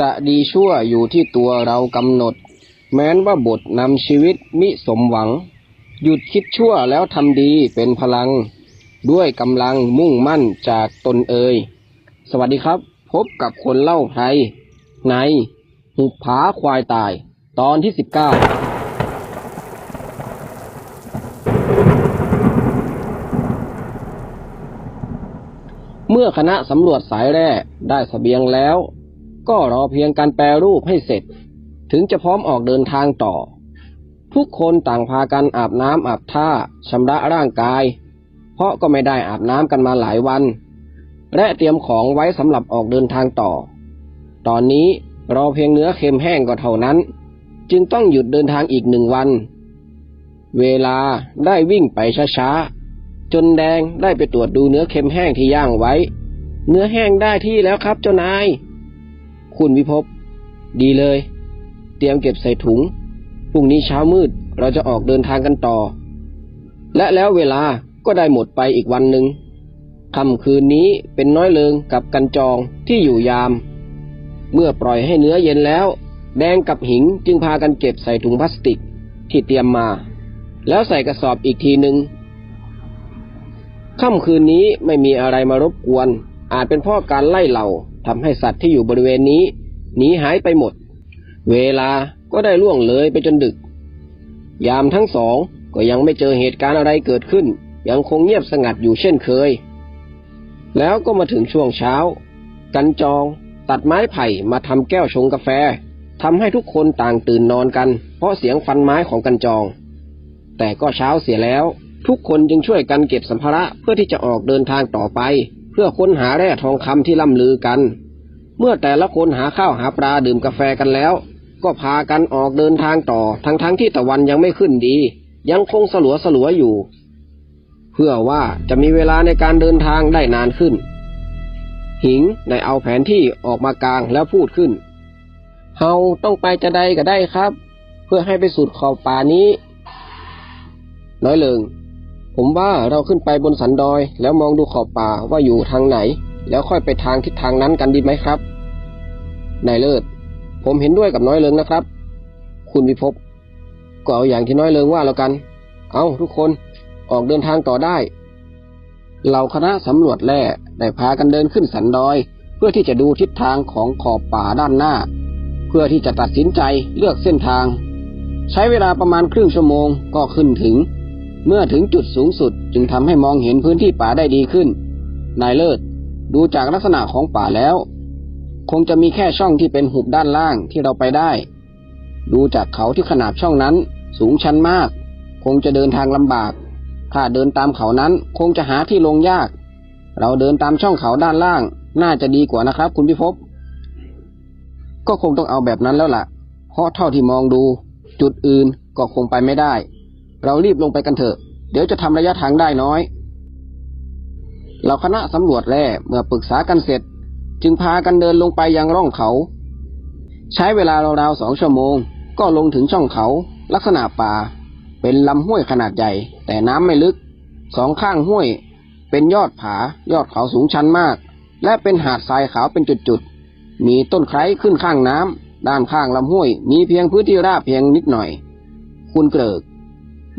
จะดีชั่วอยู่ที่ตัวเรากำหนด แม้นว่าบทนำชีวิตมิสมหวัง หยุดคิดชั่วแล้วทำดีเป็นพลัง ด้วยกำลังมุ่งมั่นจากตนเอ่ยสวัสดีครับ พบกับคนเล่าไทย ในหุบผาควายตาย ตอนที่สิบเก้าเมื่อคณะสำรวจสายแร่ได้สเสบียงแล้ว ก็รอเพียงการแปรรูปให้เสร็จ ถึงจะพร้อมออกเดินทางต่อ ทุกคนต่างพากันอาบน้ำอาบท่าชำระร่างกาย เพราะก็ไม่ได้อาบน้ำกันมาหลายวัน และเตรียมของไว้สำหรับออกเดินทางต่อ ตอนนี้รอเพียงเนื้อเค็มแห้งก็เท่านั้น จึงต้องหยุดเดินทางอีกหนึ่งวัน เวลาได้วิ่งไปช้าๆจนแดงได้ไปตรวจดูเนื้อเค็มแห้งที่ย่างไว้ เนื้อแห้งได้ที่แล้วครับเจ้านาย คุณวิภพ ดีเลย เตรียมเก็บใส่ถุง พรุ่งนี้เช้ามืดเราจะออกเดินทางกันต่อ และแล้วเวลาก็ได้หมดไปอีกวันหนึ่งค่ำคืนนี้เป็นน้อยเลิงกับกันจองที่อยู่ยาม เมื่อปล่อยให้เนื้อเย็นแล้ว แดงกับหิงจึงพากันเก็บใส่ถุงพลาสติกที่เตรียมมา แล้วใส่กระสอบอีกทีหนึ่งค่ำคืนนี้ไม่มีอะไรมารบกวน อาจเป็นเพราะการไล่เหล่า ทำให้สัตว์ที่อยู่บริเวณนี้หนีหายไปหมด เวลาก็ได้ล่วงเลยไปจนดึก ยามทั้งสองก็ยังไม่เจอเหตุการณ์อะไรเกิดขึ้น ยังคงเงียบสงัดอยู่เช่นเคย แล้วก็มาถึงช่วงเช้า กันจองตัดไม้ไผ่มาทำแก้วชงกาแฟทำให้ทุกคนต่างตื่นนอนกัน เพราะเสียงฟันไม้ของกันจอง แต่ก็เช้าเสียแล้ว ทุกคนจึงช่วยกันเก็บสัมภาระเพื่อที่จะออกเดินทางต่อไป พื่อค้นหาแร่ทองคำที่ล่ำลือกัน เมื่อแต่ละคนหาข้าวหาปลาดื่มกาแฟกันแล้ว ก็พากันออกเดินทางต่อ ทั้งๆทที่ตะวันยังไม่ขึ้นดี ยังคงสลัวสลัวอยู่ เพื่อว่าจะมีเวลาในการเดินทางได้นานขึ้น หิงได้เอาแผนที่ออกมากลางแล้วพูดขึ้น เฮาต้องไปจะใดก็ได้ครับ เพื่อให้ไปสุดขอบป่านี้ น้อยเลิง ผมว่าเราขึ้นไปบนสันดอย แล้วมองดูขอบป่าว่าอยู่ทางไหน แล้วค่อยไปทางทิศทางนั้นกันดีไหมครับ นายเลิศ ผมเห็นด้วยกับน้อยเลิงนะครับ คุณวิภพก็เอาอย่างที่น้อยเลิงว่าแล้วกัน เอาทุกคนออกเดินทางต่อได้เหล่าคณะสำรวจแร่ได้พากันเดินขึ้นสันดอย เพื่อที่จะดูทิศทางของขอบป่าด้านหน้า เพื่อที่จะตัดสินใจเลือกเส้นทาง ใช้เวลาประมาณครึ่งชั่วโมงก็ขึ้นถึง เมื่อถึงจุดสูงสุดจึงทำให้มองเห็นพื้นที่ป่าได้ดีขึ้น นายเลิศดูจากลักษณะของป่าแล้ว คงจะมีแค่ช่องที่เป็นหุบด้านล่างที่เราไปได้ ดูจากเขาที่ขนาบช่องนั้น สูงชันมาก คงจะเดินทางลำบาก ถ้าเดินตามเขานั้นคงจะหาที่ลงยาก เราเดินตามช่องเขาด้านล่าง น่าจะดีกว่านะครับ คุณพิภพก็คงต้องเอาแบบนั้นแล้วล่ะ เพราะเท่าที่มองดู จุดอื่นก็คงไปไม่ได้ เรารีบลงไปกันเถอะ เดี๋ยวจะทำระยะทางได้น้อยเราคณะสำรวจแร่เมื่อปรึกษากันเสร็จ จึงพากันเดินลงไปยังร่องเขา ใช้เวลาราวๆสองชั่วโมง ก็ลงถึงช่องเขา ลักษณะป่า เป็นลำห้วยขนาดใหญ่ แต่น้ำไม่ลึก สองข้างห้วย เป็นยอดผายอดเขาสูงชันมาก และเป็นหาดทรายขาวเป็นจุดๆ มีต้นไคร้ขึ้นข้างน้ำด้านข้างลำห้วย มีเพียงพื้นที่ราบเพียงนิดหน่อย คุณเกริก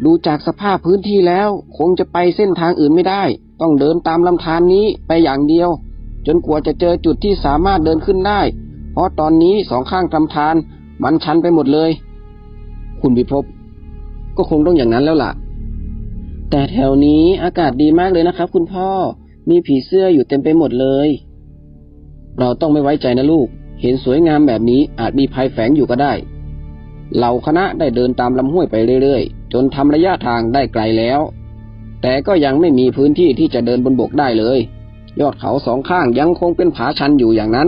ดูจากสภาพพื้นที่แล้ว คงจะไปเส้นทางอื่นไม่ได้ ต้องเดินตามลำธารนนี้ไปอย่างเดียว จนกว่าจะเจอจุดที่สามารถเดินขึ้นได้ เพราะตอนนี้สองข้างลำธารมันชันไปหมดเลย คุณพิภพก็คงต้องอย่างนั้นแล้วล่ะ แต่แถวนี้อากาศดีมากเลยนะครับ คุณพ่อมีผีเสื้ออยู่เต็มไปหมดเลย เราต้องไม่ไว้ใจนะลูก เห็นสวยงามแบบนี้อาจมีภัยแฝงอยู่ก็ได้ เหล่าคณะได้เดินตามลำห้วยไปเรื่อยๆ จนทำระยะทางได้ไกลแล้ว แต่ก็ยังไม่มีพื้นที่ที่จะเดินบนบกได้เลย ยอดเขาสองข้างยังคงเป็นผาชันอยู่อย่างนั้น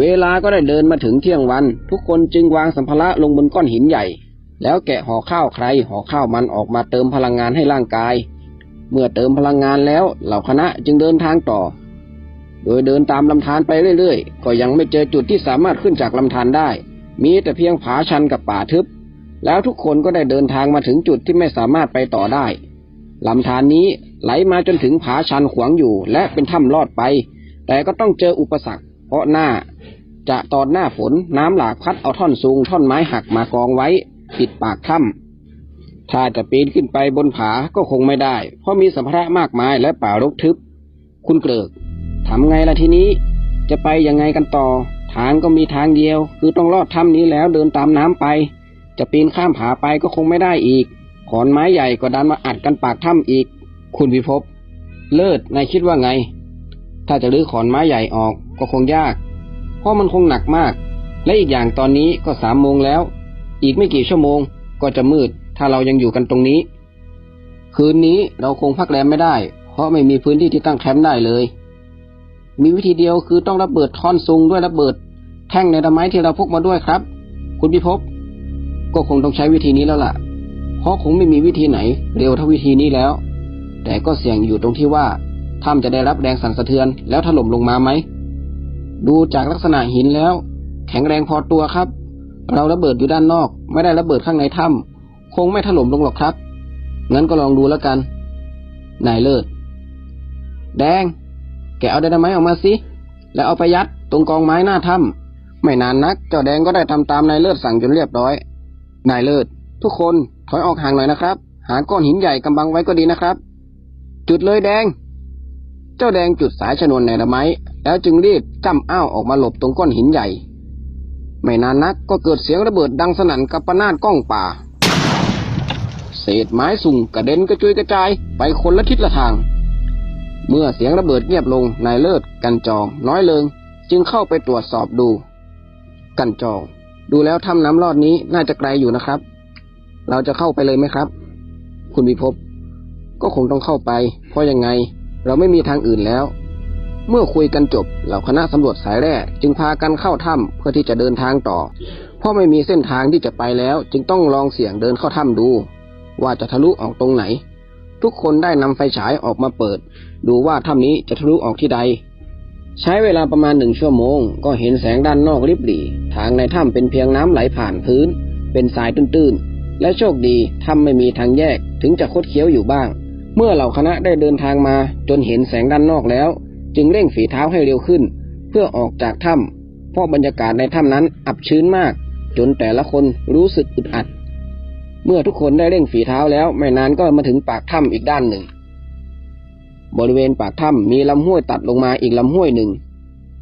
เวลาก็ได้เดินมาถึงเที่ยงวัน ทุกคนจึงวางสัมภาระลงบนก้อนหินใหญ่ แล้วแกะห่อข้าวใครห่อข้าวมันออกมาเติมพลังงานให้ร่างกาย เมื่อเติมพลังงานแล้วเหล่าคณะจึงเดินทางต่อ โดยเดินตามลำธารไปเรื่อยๆ ก็ยังไม่เจอจุดที่สามารถขึ้นจากลำธารได้ มีแต่เพียงผาชันกับป่าทึบ แล้วทุกคนก็ได้เดินทางมาถึงจุดที่ไม่สามารถไปต่อได้ลำธารนี้ไหลมาจนถึงผาชันขวางอยู่ และเป็นถ้ำลอดไป แต่ก็ต้องเจออุปสรรค เพราะหน้า จะตอนหน้าฝนน้ำหลากพัดเอาท่อนสูงท่อนไม้หักมากองไว้ปิดปากถ้ำถ้าจะปีนขึ้นไปบนผาก็คงไม่ได้ เพราะมีสัมภาระมากมายและป่ารกทึบ คุณเกริกทำไงล่ะทีนี้ จะไปยังไงกันต่อ ทางก็มีทางเดียว คือต้องลอดถ้ำนี้แล้วเดินตามน้ำไป จะปีนข้ามผาไปก็คงไม่ได้อีก ขอนไม้ใหญ่ก็ดันมาอัดกันปากถ้ำอีก คุณพิภพเลิศนายคิดว่าไง ถ้าจะรื้อขอนไม้ใหญ่ออกก็คงยาก เพราะมันคงหนักมาก และอีกอย่างตอนนี้ก็สามโมงแล้ว อีกไม่กี่ชั่วโมงก็จะมืด ถ้าเรายังอยู่กันตรงนี้ คืนนี้เราคงพักแรมไม่ได้ เพราะไม่มีพื้นที่ที่ตั้งแคมป์ได้เลย มีวิธีเดียวคือต้องระเบิดท่อนซุงด้วยระเบิด แท่งในดไม้ที่เราพกมาด้วยครับ คุณพิภพ ก็คงต้องใช้วิธีนี้แล้วล่ะ เพราะคงไม่มีวิธีไหนเร็วเท่าวิธีนี้แล้ว แต่ก็เสี่ยงอยู่ตรงที่ว่าถ้ำจะได้รับแรงสั่นสะเทือนแล้วถล่มลงมาไหม ดูจากลักษณะหินแล้ว แข็งแรงพอตัวครับ เราระเบิดอยู่ด้านนอก ไม่ได้ระเบิดข้างในถ้ำคงไม่ถล่มลงหรอกครับ งั้นก็ลองดูแล้วกัน นายเลิศ แดง แกเอาไดนาไมต์ออกมาสิ แล้วเอาไปยัดตรงกองไม้หน้าถ้ำไม่นานนัก เจ้าแดงก็ได้ทำตามนายเลิศสั่งจนเรียบร้อย นายเลิศ ทุกคนถอยออกห่างหน่อยนะครับ หาก้อนหินใหญ่กำบังไว้ก็ดีนะครับ จุดเลยแดง เจ้าแดงจุดสายชนวนในระไม้แล้วจึงรีบจ้ำอ้าวออกมาหลบตรงก้อนหินใหญ่ ไม่นานนักก็เกิดเสียงระเบิดดังสนั่นกับปนาดกล้องป่า เศษไม้สุ่งกระเด็นกระจุยกระจายไปคนละทิศละทาง เมื่อเสียงระเบิดเงียบลงนายเลิศกันจอง น้อยเลิง จึงเข้าไปตรวจสอบดู กันจอง ดูแล้วถ้ำน้ำรอดนี้น่าจะไกลอยู่นะครับ เราจะเข้าไปเลยไหมครับ คุณวิภพก็คงต้องเข้าไป เพราะยังไง เราไม่มีทางอื่นแล้ว เมื่อคุยกันจบเหล่าคณะสำรวจสายแร่จึงพากันเข้าถ้ำเพื่อที่จะเดินทางต่อ เพราะไม่มีเส้นทางที่จะไปแล้ว จึงต้องลองเสี่ยงเดินเข้าถ้ำดู ว่าจะทะลุออกตรงไหน ทุกคนได้นำไฟฉายออกมาเปิด ดูว่าถ้ำนี้จะทะลุออกที่ใด ใช้เวลาประมาณหนึ่งชั่วโมง ก็เห็นแสงด้านนอกริบหรี่ ทางในถ้ำเป็นเพียงน้ำไหลผ่านพื้น เป็นทรายตื้นๆ และโชคดีถ้ำไม่มีทางแยกถึงจะคดเคี้ยวอยู่บ้าง เมื่อเหล่าคณะได้เดินทางมา จนเห็นแสงด้านนอกแล้ว จึงเร่งฝีเท้าให้เร็วขึ้น เพื่อออกจากถ้ำเพราะบรรยากาศในถ้ำนั้นอับชื้นมาก จนแต่ละคนรู้สึกอึดอัด เมื่อทุกคนได้เร่งฝีเท้าแล้วไม่นานก็มาถึงปากถ้ำอีกด้านหนึ่ง บริเวณปากถ้ำมีลำห้วยตัดลงมาอีกลำห้วยหนึ่ง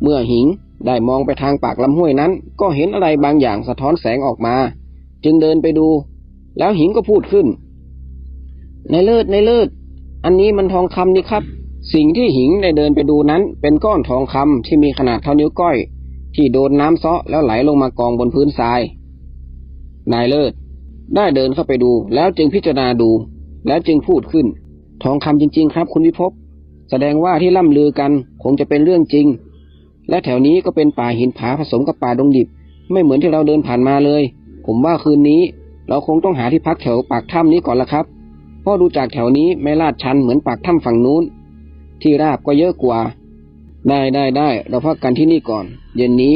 เมื่อหิงได้มองไปทางปากลำห้วยนั้น ก็เห็นอะไรบางอย่างสะท้อนแสงออกมา จึงเดินไปดู แล้วหิงก็พูดขึ้น ในเลิศในเลิศ อันนี้มันทองคำนี่ครับ สิ่งที่หิงได้เดินไปดูนั้น เป็นก้อนทองคำที่มีขนาดเท่านิ้วก้อย ที่โดนน้ำซาะแล้วไหลลงมากองบนพื้นทราย นายเลิศ ได้เดินเข้าไปดู แล้วจึงพิจารณาดู แล้วจึงพูดขึ้น ทองคำจริง ๆ ครับ คุณวิภพ แสดงว่าที่ล่ำลือกันคงจะเป็นเรื่องจริง และแถวนี้ก็เป็นป่าหินผาผสมกับป่าดงดิบ ไม่เหมือนที่เราเดินผ่านมาเลย ผมว่าคืนนี้ เราคงต้องหาที่พักแถวปากถ้ำนี้ก่อนละครับ เพราะดูจากแถวนี้ไม่ลาดชันเหมือนปากถ้ำฝั่งนู้น ที่ราบก็เยอะกว่า ได้ได้ได้เราพักกันที่นี่ก่อน เย็นนี้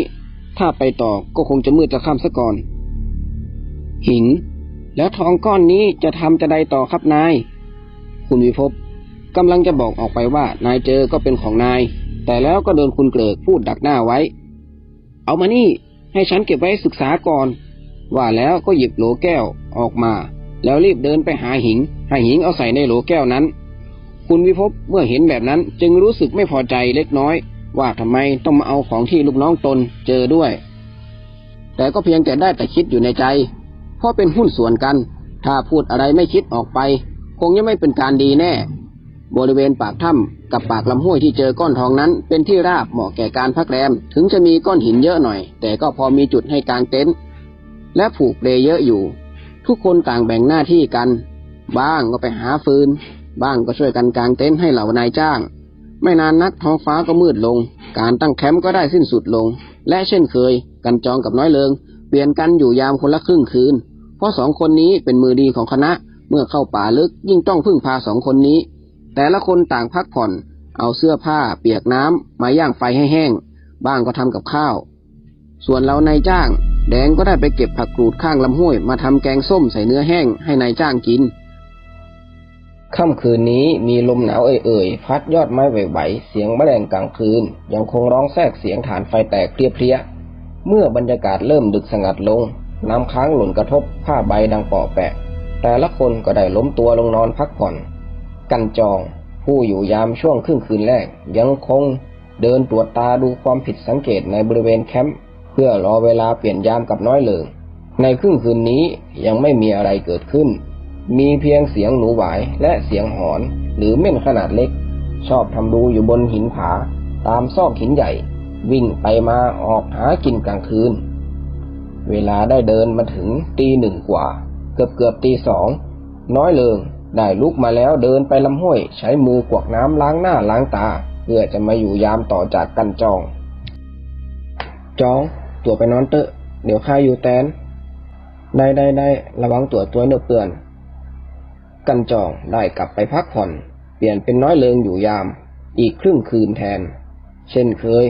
ถ้าไปต่อก็คงจะมืดจะค่ำซะก่อน หิงแล้วทองก้อนนี้จะทำจะใดต่อครับนาย คุณวิภพ กำลังจะบอกออกไปว่านายเจอก็เป็นของนาย แต่แล้วก็โดนคุณเกลิกพูดดักหน้าไว้ เอามานี่ให้ฉันเก็บไว้ศึกษาก่อน ว่าแล้วก็หยิบโหลแก้วออกมา แล้วรีบเดินไปหาหิงให้หิงเอาใส่ในโหลแก้วนั้น คุณวิภพเมื่อเห็นแบบนั้นจึงรู้สึกไม่พอใจเล็กน้อย ว่าทำไมต้องมาเอาของที่ลูกน้องตนเจอด้วย แต่ก็เพียงแต่ได้แต่คิดอยู่ในใจ เพราะเป็นหุ้นส่วนกัน ถ้าพูดอะไรไม่คิดออกไป คงยังไม่เป็นการดีแน่ บริเวณปากถ้ำกับปากลำห้วยที่เจอก้อนทองนั้น เป็นที่ราบเหมาะแก่การพักแรม ถึงจะมีก้อนหินเยอะหน่อย แต่ก็พอมีจุดให้กางเต็นท์และผูกเปลเยอะอยู่ ทุกคนต่างแบ่งหน้าที่กัน บ้างก็ไปหาฟืน บ้างก็ช่วยกันกางเต็นท์ให้เหล่านายจ้าง ไม่นานนักท้องฟ้าก็มืดลง การตั้งแคมป์ก็ได้สิ้นสุดลง และเช่นเคย กันจองกับน้อยเลิง เปลี่ยนกันอยู่ยามคนละครึ่งคืน เพราะสองคนนี้เป็นมือดีของคณะเมื่อเข้าป่าลึกยิ่งต้องพึ่งพาสองคนนี้ แต่ละคนต่างพักผ่อน เอาเสื้อผ้าเปียกน้ำมาย่างไฟให้แห้ง บ้างก็ทำกับข้าว ส่วนเรานายจ้าง แดงก็ได้ไปเก็บผักกรูดข้างลำห้วย มาทำแกงส้มใส่เนื้อแห้งให้นายจ้างกินค่ำคืนนี้มีลมหนาวเอ่ยๆพัดยอดไม้ไหวๆเสียงแมลงกลางคืน ยังคงร้องแทรกเสียงฐานไฟแตกเพลียเมื่อบรรยากาศเริ่มดึกสงัดลง น้ำค้างหล่นกระทบผ้าใบดังเปาะแปะ แต่ละคนก็ได้ล้มตัวลงนอนพักผ่อน กันจอง ผู้อยู่ยามช่วงครึ่งคืนแรก ยังคงเดินตรวจตาดูความผิดสังเกตในบริเวณแคมป์เพื่อรอเวลาเปลี่ยนยามกับน้อยเลิงในครึ่งคืนนี้ยังไม่มีอะไรเกิดขึ้น มีเพียงเสียงหนูหวายและเสียงหอน หรือเม่นขนาดเล็ก ชอบทำดูอยู่บนหินผา ตามซอกหินใหญ่ วิ่งไปมาออกหากินกลางคืน เวลาได้เดินมาถึงตีหนึ่งกว่า เกือบเกือบตีสอง น้อยเลิง ได้ลุกมาแล้วเดินไปลำห้วย ใช้มือกวกน้ำล้างหน้าล้างตา เพื่อจะมาอยู่ยามต่อจากกันจอง จอง ตัวไปนอนเตอะเดี๋ยวข้าอยู่แตน ได้ได้ได้ระวังตัวตัวเนื้อเปื่อน กันจองได้กลับไปพักผ่อน เปลี่ยนเป็นน้อยเลิงอยู่ยาม อีกครึ่งคืนแทน เช่นเคย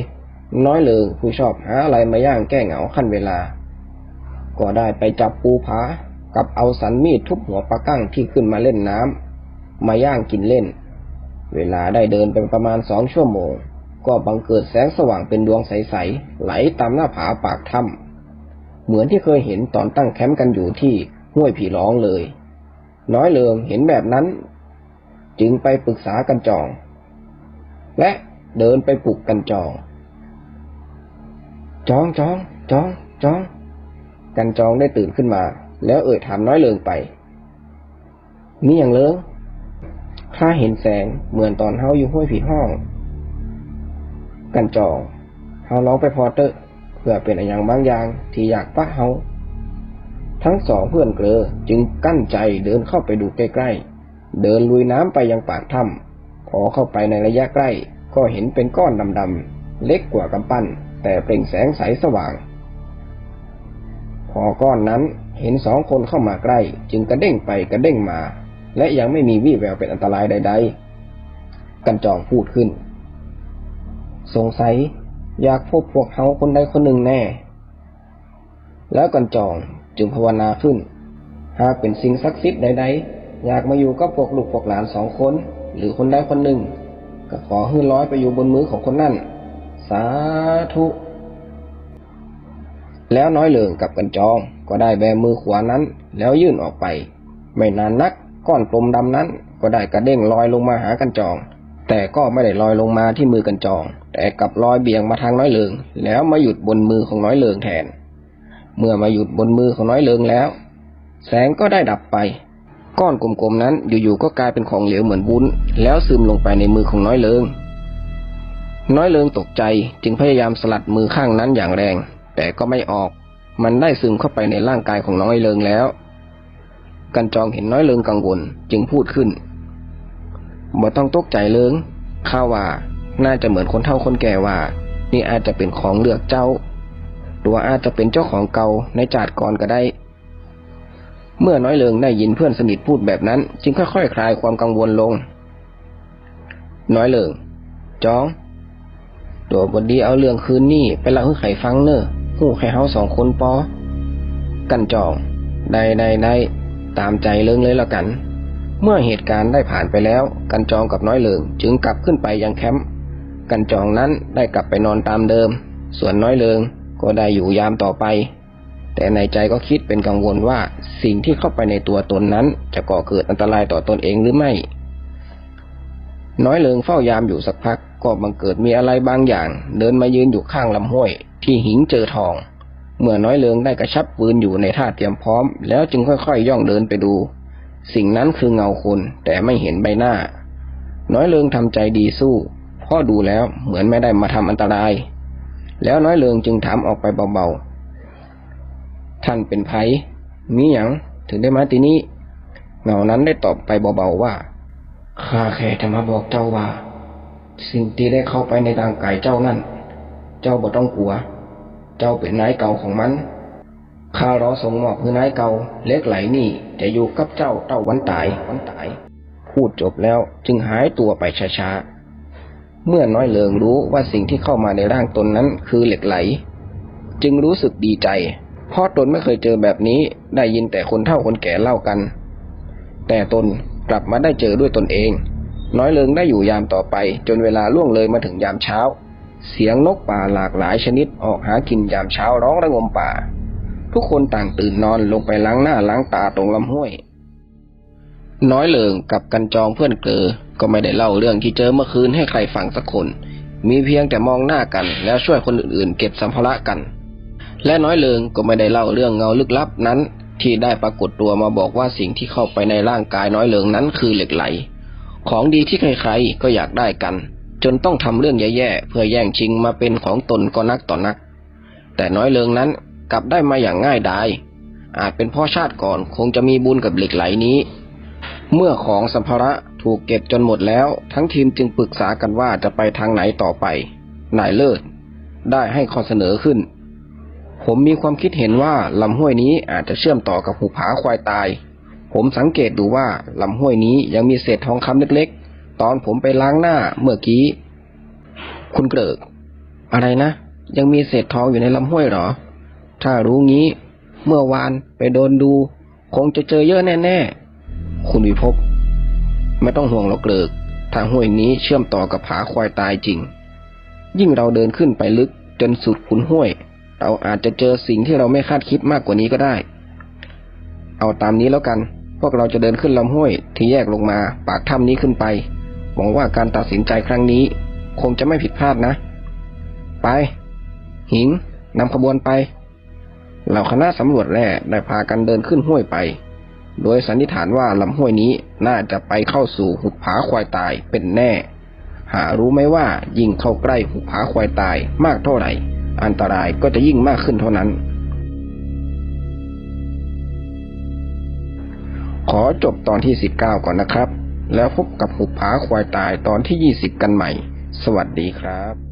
น้อยเลิงผู้ชอบหาอะไรมาย่างแก้เหงาขั้นเวลา ก็ได้ไปจับปูผา กับเอาสันมีดทุบหัวปลากั้งที่ขึ้นมาเล่นน้ำมาย่างกินเล่น เวลาได้เดินไปประมาณสองชั่วโมง ก็บังเกิดแสงสว่างเป็นดวงใสๆไหลตามหน้าผาปากถ้ำเหมือนที่เคยเห็นตอนตั้งแคมป์กันอยู่ที่ห้วยผีร้องเลย น้อยเลิงเห็นแบบนั้น จึงไปปรึกษากันจอง และเดินไปปลุกกันจอง จองจองจองจอง กันจองได้ตื่นขึ้นมา แล้วเอ่ยถามน้อยเลิงไปมีอย่างเลิงข้าเห็นแสงเหมือนตอนเฮาอยู่ห้วยผีห้อง กันจองเฮาร้องไปพอเตอร์เพื่อเป็นอย่างบางอย่างที่อยากปะเฮาทั้งสองเพื่อนเกลอจึงกั้นใจเดินเข้าไปดูใกล้ๆ เดินลุยน้ำไปยังปากถ้ำพอเข้าไปในระยะใกล้ ก็เห็นเป็นก้อนดำๆเล็กกว่ากำปั้น แต่เปล่งแสงใสสว่าง พอก้อนนั้น เห็นสองคนเข้ามาใกล้ จึงกระเด้งไปกระเด้งมา และยังไม่มีวี่แววเป็นอันตรายใด ๆ กันจองพูดขึ้น สงสัยอยากพบพวกเขาคนใดคนหนึ่งแน่ แล้วกันจองจึงภาวนาขึ้น หากเป็นสิ่งศักดิ์สิทธิ์ใด ๆ อยากมาอยู่กับพวกลูกพวกหลานสองคน หรือคนใดคนหนึ่ง ก็ขอให้ร้อยไปอยู่บนมือของคนนั่น สาธุ แล้วน้อยเหลืองกับกันจอง ก็ได้แบมือขวานั้น แล้วยื่นออกไป ไม่นานนักก้อนกลมดำนั้น ก็ได้กระเด้งลอยลงมาหากันจอง แต่ก็ไม่ได้ลอยลงมาที่มือกันจอง แต่กลับลอยเบี่ยงมาทางน้อยเลืองแล้วมาหยุดบนมือของน้อยเลืองแทน เมื่อมาหยุดบนมือของน้อยเลืองแล้ว แสงก็ได้ดับไป ก้อนกลมๆนั้นอยู่ๆก็กลายเป็นของเหลวเหมือนวุ้น แล้วซึมลงไปในมือของน้อยเลืองน้อยเลิงตกใจจึงพยายามสลัดมือข้างนั้นอย่างแรง แต่ก็ไม่ออก มันได้ซึมเข้าไปในร่างกายของน้อยเลิงแล้ว กันจองเห็นน้อยเลิงกังวลจึงพูดขึ้นบ่ต้องตกใจเลิงข้าว่าน่าจะเหมือนคนเฒ่าคนแก่ว่า นี่อาจจะเป็นของเลือกเจ้าหรือว่าอาจจะเป็นเจ้าของเก่าในจาดก่อนก็ได้ เมื่อน้อยเลิงได้ยินเพื่อนสนิทพูดแบบนั้น จึงค่อยๆคคลายความกังวลลง น้อยเลิงจอง ตัวบดีเอาเรื่องคืนนี่ไปเล่าให้ไขฟังเนอะ หูไข่เฮาสองคนปอ กันจอง ได้ได้ได้ตามใจเลิงเลยละกัน เมื่อเหตุการณ์ได้ผ่านไปแล้ว กันจองกับน้อยเลิงจึงกลับขึ้นไปยังแคมป์ กันจองนั้นได้กลับไปนอนตามเดิม ส่วนน้อยเลิงก็ได้อยู่ยามต่อไป แต่ในใจก็คิดเป็นกังวลว่าสิ่งที่เข้าไปในตัวตนนั้นจะก่อเกิดอันตรายต่อตนเองหรือไม่ น้อยเลิงเฝ้ายามอยู่สักพัก ก็บังเกิดมีอะไรบางอย่าง เดินมายืนอยู่ข้างลำห้วย ที่หิงเจอทอง เมื่อน้อยเลิงได้กระชับปืนอยู่ในท่าเตรียมพร้อม แล้วจึงค่อยๆย่องเดินไปดู สิ่งนั้นคือเงาคนแต่ไม่เห็นใบหน้า น้อยเลิงทำใจดีสู้พ่อดูแล้วเหมือนไม่ได้มาทำอันตราย แล้วน้อยเลิงจึงถามออกไปเบาๆ ท่านเป็นไผมีหยังถึงได้มาที่นี่เงานั้นได้ตอบไปเบาๆว่า ข้าแค่จะมาบอกเจ้าว่า สิ่งที่ได้เข้าไปในร่างกายเจ้านั่น เจ้าบ่ต้องกลัว เจ้าเป็นนายเก่าของมัน ข้ารอส่งมอบคือนายเก่าเล็กไหลนี่จะอยู่กับเจ้าเต้าวันตายวันตาย พูดจบแล้วจึงหายตัวไปช้าๆ เมื่อน้อยเลิงรู้ว่าสิ่งที่เข้ามาในร่างตนนั้นคือเหล็กไหล จึงรู้สึกดีใจ เพราะตนไม่เคยเจอแบบนี้ได้ยินแต่คนเฒ่าคนแก่เล่ากัน แต่ตน กลับมาได้เจอด้วยตนเอง น้อยเลิงได้อยู่ยามต่อไป จนเวลาล่วงเลยมาถึงยามเช้า เสียงนกป่าหลากหลายชนิดออกหากินยามเช้าร้องระงมป่า ทุกคนต่างตื่นนอนลงไปล้างหน้าล้างตาตรงลำห้วย น้อยเลิงกับกันจองเพื่อนเกอก็ไม่ได้เล่าเรื่องที่เจอเมื่อคืนให้ใครฟังสักคน มีเพียงแต่มองหน้ากันแล้วช่วยคนอื่นๆ เก็บสัมภาระกัน และน้อยเลิงก็ไม่ได้เล่าเรื่องเงาลึกลับนั้น ที่ได้ปรากฏตัวมาบอกว่าสิ่งที่เข้าไปในร่างกายน้อยเหลิงนั้นคือเหล็กไหล ของดีที่ใครๆก็อยากได้กัน จนต้องทำเรื่องแย่ๆเพื่อแย่งชิงมาเป็นของตนก็นักต่อนัก แต่น้อยเลิงนั้นกลับได้มาอย่างง่ายดายอาจเป็นพ่อชาติก่อนคงจะมีบุญกับเหล็กไหลนี้ เมื่อของสัมภาระถูกเก็บจนหมดแล้ว ทั้งทีมจึงปรึกษากันว่าจะไปทางไหนต่อไปนายเลิศได้ให้ข้อเสนอขึ้น ผมมีความคิดเห็นว่าลำห้วยนี้อาจจะเชื่อมต่อกับหุบผาควายตาย ผมสังเกตดูว่าลำห้วยนี้ยังมีเศษทองคำเล็กๆ ตอนผมไปล้างหน้าเมื่อกี้ คุณเกริก อะไรนะ ยังมีเศษทองอยู่ในลำห้วยเหรอ ถ้ารู้งี้ เมื่อวานไปโดนดู คงจะเจอเยอะแน่ๆ คุณวิภพไม่ต้องห่วงหรอกเกริก ทางห้วยนี้เชื่อมต่อกับผาควายตายจริง ยิ่งเราเดินขึ้นไปลึกจนสุดขุนห้วย เราอาจจะเจอสิ่งที่เราไม่คาดคิดมากกว่านี้ก็ได้ เอาตามนี้แล้วกัน พวกเราจะเดินขึ้นลำห้วยที่แยกลงมาปากถ้ำนี้ขึ้นไป หวังว่าการตัดสินใจครั้งนี้ คงจะไม่ผิดพลาดนะ ไป หิงนำขบวนไป เหล่าคณะสำรวจแร่ได้พากันเดินขึ้นห้วยไป โดยสันนิษฐานว่าลำห้วยนี้น่าจะไปเข้าสู่หุบผาควายตายเป็นแน่ หารู้ไหมว่ายิ่งเข้าใกล้หุบผาควายตายมากเท่าไหร่ อันตรายก็จะยิ่งมากขึ้นเท่านั้น ขอจบตอนที่ 19 ก่อนนะครับ แล้วพบกับหุบผาควายตายตอนที่ 20 กันใหม่ สวัสดีครับ